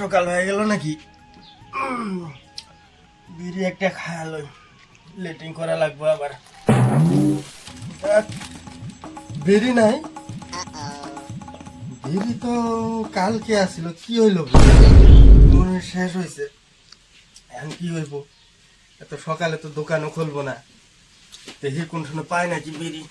সকাল হয়ে গেল নাকি? বিড়ি একটা খায়ালো লেটিং করা লাগবে আবার। বিড়ি নাই। বিড়ি তো কালকে আসিল কি হইল? মনে শেষ হয়েছে এখন কি হইব? এত সকালে তো দোকানও খুলবো না। দেখি কোন সময় পায় নাকি বিড়ি।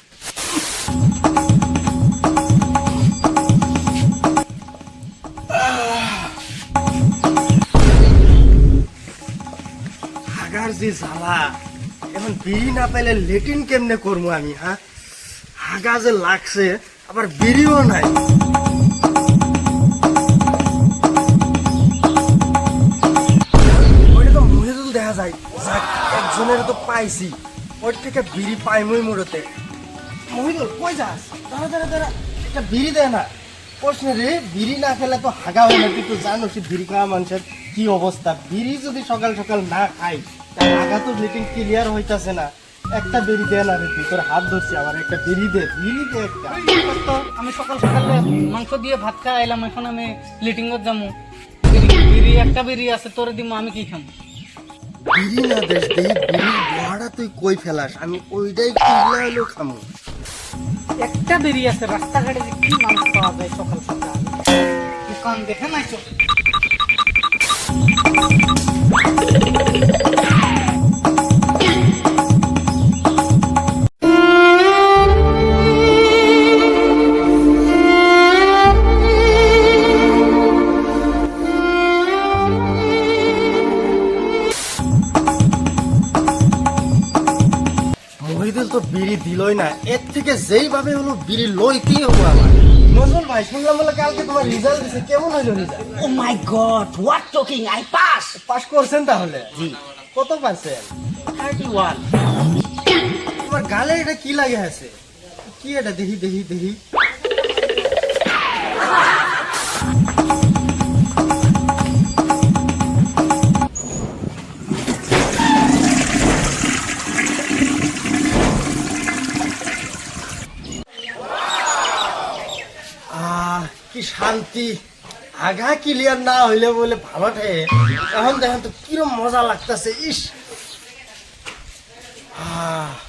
হাগার যে জ্বালা। এখন বিড়ি না পেলে লেটিন কেমনে করব আমি হ্যাঁ হাগা যে লাগছে, আবার বিড়িও নাই। একজনের তো পাইছি। ওর থেকে বিড়ি পাইমই মোড়তে। মহিদুল, কই যাস? দাঁড়া দাঁড়া দাঁড়া, একটা বিড়ি দেয় না। প্রশ্ন রে বিড়ি না খেলে তো হাগা হয় না জানো সে বিড়ি খাওয়া মানুষের কি অবস্থা? বিড়ি যদি সকাল সকাল না খাই হাগা তো ক্লিয়ার হইতাছে না। একটা বিড়ি দে না রে তোর হাত ধরছি আবার একটা বিড়ি দে বিড়ি দে একটা। আমি সকাল সকালে মাংস দিয়ে ভাত খাই আইলাম এখন আমি লিটিংত যাব বিড়ি বিড়ি একটা বিড়ি আছে তোরে দিমু আমি কি খাম? বিড়ি না দেশ বিড়ির বড়া তুই কই ফেলাস? আমি ওইটাই কিনলে হলেও খামো। একটা বিড়ি আছে, রাস্তাঘাটে যে কি মানুষ পাওয়া যায় সকাল সকাল। দোকান দেখে নাই চোখ মহিদুল তো বিড়ি দিলই না। এর থেকে যেইভাবে হলো বিড়ি লইতেই হব আমার নজরুল ভাই শুনলাম বলে কালকে তোমার রেজাল্ট দিছে। কেমন হইল result oh my god what talking I pass pass করছেন তাহলে? কত পার্সেন্ট 31. তোমার গালে এটা কি লাগে আছে? কি এটা? দেখি দেখি দেখি। কি শান্তি। আগা ক্লিয়ার না হইলে বলে ভালো ঠে এখন দেখেন তো কিরম মজা লাগতেছে, ইস। আহ।